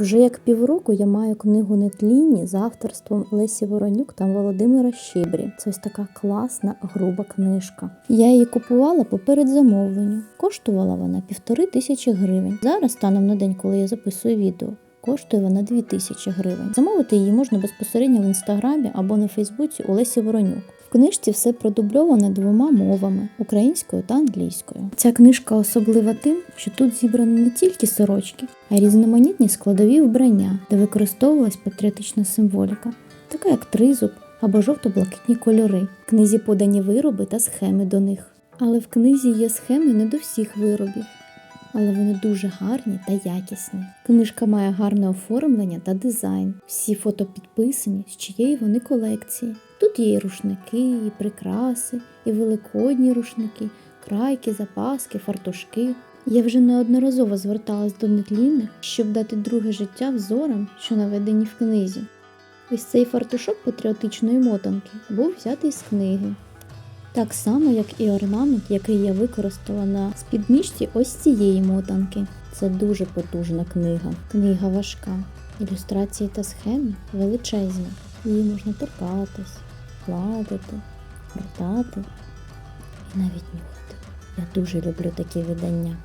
Вже як півроку я маю книгу Нетлінні з авторством Лесі Воронюк та Володимира Щебрі. Це ось така класна, груба книжка. Я її купувала поперед замовленню. Коштувала вона півтори тисячі гривень. Зараз, станом на день, коли я записую відео, коштує вона 2 тисячі гривень. Замовити її можна безпосередньо в інстаграмі або на Фейсбуці у Лесі Воронюк. В книжці все продубльоване двома мовами українською та англійською. Ця книжка особлива тим, що тут зібрані не тільки сорочки, а й різноманітні складові вбрання, де використовувалась патріотична символіка, така як тризуб або жовто-блакитні кольори. В книзі подані вироби та схеми до них. Але в книзі є схеми не до всіх виробів але вони дуже гарні та якісні. Книжка має гарне оформлення та дизайн. Всі фото підписані, з чиєї вони колекції. Тут є і рушники, і прикраси, і великодні рушники, крайки, запаски, фартушки. Я вже неодноразово зверталась до Нетліни, щоб дати друге життя взорам, що наведені в книзі. Ось цей фартушок патріотичної мотанки був взятий з книги. Так само, як і орнамент, який я використала на спідничці ось цієї мотанки. Це дуже потужна книга. Книга важка. Ілюстрації та схеми величезні. Її можна торкатись, гладити, гортати і навіть нюхати. Я дуже люблю такі видання.